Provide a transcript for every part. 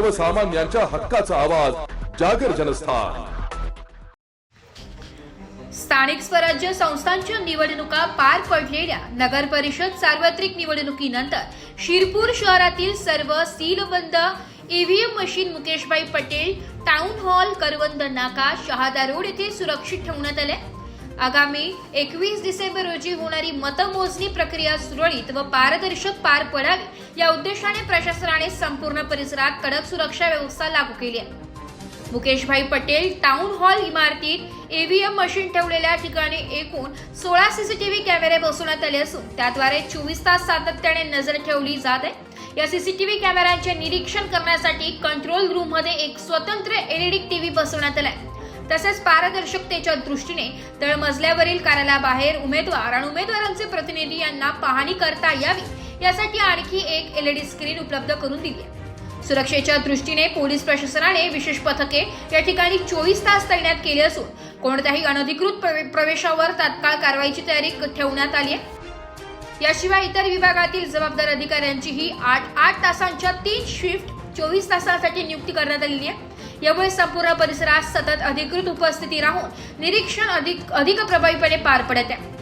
सर्वसामान्यांच्या हक्काचा आवाज जागर जनस्थान. स्थानिक स्वराज्य संस्थांच्या निवडणुका पार पडलेल्या नगर परिषद सार्वत्रिक निवडणुकीनंतर शिरपूर शहरातील सर्व सीलबंद EVM machine Mukeshbhai Patel town hall Karwand Naka Shahada road येथे सुरक्षित ठेवण्यात आले. आगामी एकवीस डिसेंबर रोजी होणारी मतमोजणी प्रक्रिया सुरळीत व पारदर्शक पार पडावी या उद्देशाने प्रशासनाने संपूर्ण परिसरात कडक सुरक्षा व्यवस्था लागू केली आहे. मुकेशभाई पटेल टाउन हॉल इमारतीत ईव्हीएम मशीन ठेवलेल्या ठिकाणी एकूण सोळा सीसीटीव्ही कॅमेरे बसवण्यात आले असून त्याद्वारे चोवीस तास सातत्याने नजर ठेवली जात आहे. या सीसीटीव्ही कॅमेऱ्यांचे निरीक्षण करण्यासाठी कंट्रोल रूममध्ये एक स्वतंत्र एलईडी टीव्ही बसवण्यात आलाय. तसेच पारदर्शकतेच्या दृष्टीने तळमजल्यावरील कार्यालयाबाहेर उमेदवार आणि उमेदवारांचे प्रतिनिधी यांना पाहणी करता यावी यासाठी आणखी एक एलईडी स्क्रीन उपलब्ध करून दिली आहे. सुरक्षेच्या दृष्टीने पोलीस प्रशासनाने विशेष पथके या ठिकाणी चोवीस तास तैनात केली असून कोणत्याही अनधिकृत प्रवे- प्रवेशावर तात्काळ कारवाईची तयारी ठेवण्यात आली आहे. याशिवाय इतर विभागातील जबाबदार अधिकाऱ्यांचीही आठ आठ तासांच्या तीन शिफ्ट चोवीस तासांसाठी नियुक्ती करण्यात आलेली आहे. यामुळे संपूर्ण परिसरात सतत अधिकृत उपस्थिती राहून निरीक्षण अधिक अधिक प्रभावीपणे पार पडत आहे.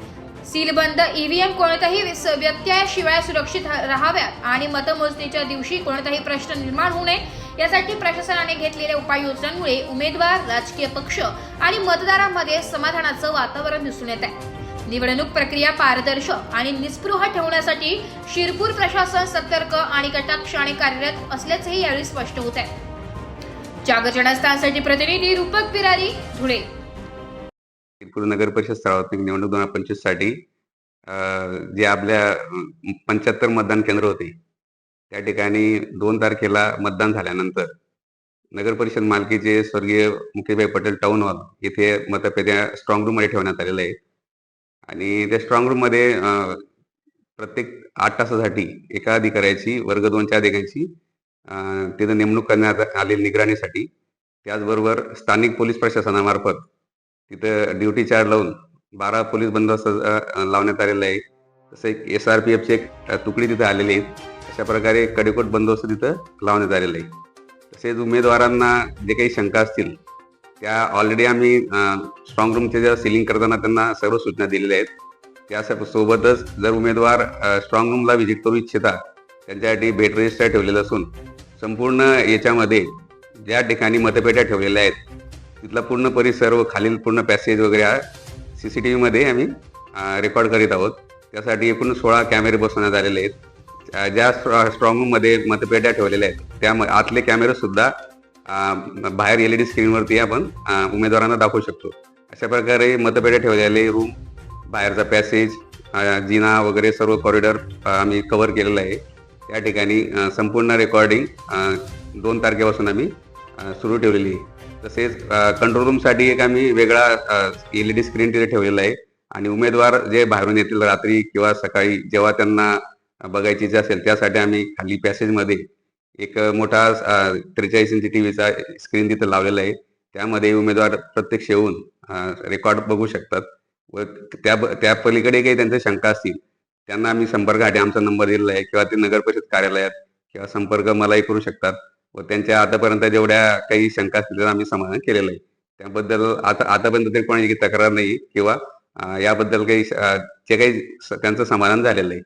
सीलबंद ईव्हीएम कोणत्याही व्यत्ययाशिवाय सुरक्षित राहाव्यात आणि मतमोजणीच्या दिवशी कोणताही प्रश्न निर्माण होऊ नये यासाठी प्रशासनाने घेतलेल्या उपाययोजनांमुळे उमेदवार राजकीय पक्ष आणि मतदारांमध्ये समाधानाचं वातावरण दिसून येत आहे. निवडणूक प्रक्रिया पारदर्शक आणि निस्पृह ठेवण्यासाठी शिरपूर प्रशासन सतर्क आणि कटाक्षाने कार्यरत असल्याचेही यावेळी स्पष्ट होत आहे. जनस्थानसाठी प्रतिनिधी रूपक बिरारी धुळे. नगर परिषद सार्वत्रिक निवडणूक दोन हजार पंचवीससाठी जे आपल्या पंच्याहत्तर मतदान केंद्र होते त्या ठिकाणी दोन तारखेला मतदान झाल्यानंतर नगर परिषद मालकीचे स्वर्गीय मुकेशभाई पटेल टाउन हॉल इथे मतपेट्या स्ट्रॉंग रूममध्ये ठेवण्यात आलेलं आहे आणि त्या स्ट्रॉंग रूममध्ये प्रत्येक आठ तासासाठी एका अधिकाऱ्याची वर्ग दोनच्या अधिकाऱ्याची तिथं नेमणूक करण्यात आली निगराणीसाठी त्याचबरोबर स्थानिक पोलीस प्रशासनामार्फत तिथं ड्युटी चार्ज लावून बारा पोलीस बंदोबस्त लावण्यात आलेला आहे. तसं एक एस आर पी एफची एक तुकडी तिथं आलेली आहे. अशा प्रकारे कडेकोट बंदोबस्त तिथं लावण्यात आलेला आहे. तसेच उमेदवारांना जे काही शंका असतील त्या ऑलरेडी आम्ही स्ट्रॉंग रूमचे ज्या सिलिंग करताना त्यांना सर्व सूचना दिलेल्या आहेत. त्या सोबतच जर उमेदवार स्ट्रॉंग रूमला व्हिजिट करू इच्छिता त्यांच्यासाठी भेट रजिस्टर ठेवलेलं असून संपूर्ण याच्यामध्ये ज्या ठिकाणी मतपेट्या ठेवलेल्या आहेत तिथला पूर्ण परिसर व खालील पूर्ण पॅसेज वगैरे हा सी सी टी व्हीमध्ये आम्ही रेकॉर्ड करीत आहोत. त्यासाठी एकूण सोळा कॅमेरे बसवण्यात आलेले आहेत. ज्या स्ट्रॉंग रूममध्ये मतपेट्या ठेवलेल्या आहेत त्या आतले कॅमेरेसुद्धा बाहेर एल ई डी स्क्रीनवरती आपण उमेदवारांना दाखवू शकतो. अशा प्रकारे मतपेट्या ठेवलेले रूम बाहेरचा पॅसेज जिना वगैरे सर्व कॉरिडॉर आम्ही कव्हर केलेला आहे. त्या ठिकाणी संपूर्ण रेकॉर्डिंग दोन तारखेपासून आम्ही सुरू ठेवलेली तसेच कंट्रोल रूमसाठी एक आम्ही वेगळा एल ई डी स्क्रीन तिथे ठेवलेला आहे. आणि उमेदवार जे बाहेरून येतील रात्री किंवा सकाळी जेव्हा त्यांना बघायची इच्छा असेल त्यासाठी आम्ही खाली पॅसेजमध्ये एक मोठा त्रेचाळीस इंची टीव्हीचा स्क्रीन तिथे लावलेला आहे. त्यामध्ये उमेदवार प्रत्यक्ष येऊन रेकॉर्ड बघू शकतात. व त्या त्या पलीकडे काही त्यांच्या शंका असतील त्यांना आम्ही संपर्कासाठी आमचा नंबर दिलेला आहे किंवा ते नगर परिषद कार्यालयात किंवा संपर्क मलाही करू शकतात व त्यांच्या आतापर्यंत जेवढ्या काही शंका असतील त्याचं आम्ही समाधान केलेलं आहे. त्याबद्दल आता आतापर्यंत तरी कोणाची तक्रार नाही किंवा याबद्दल काही जे काही त्यांचं समाधान झालेलं आहे.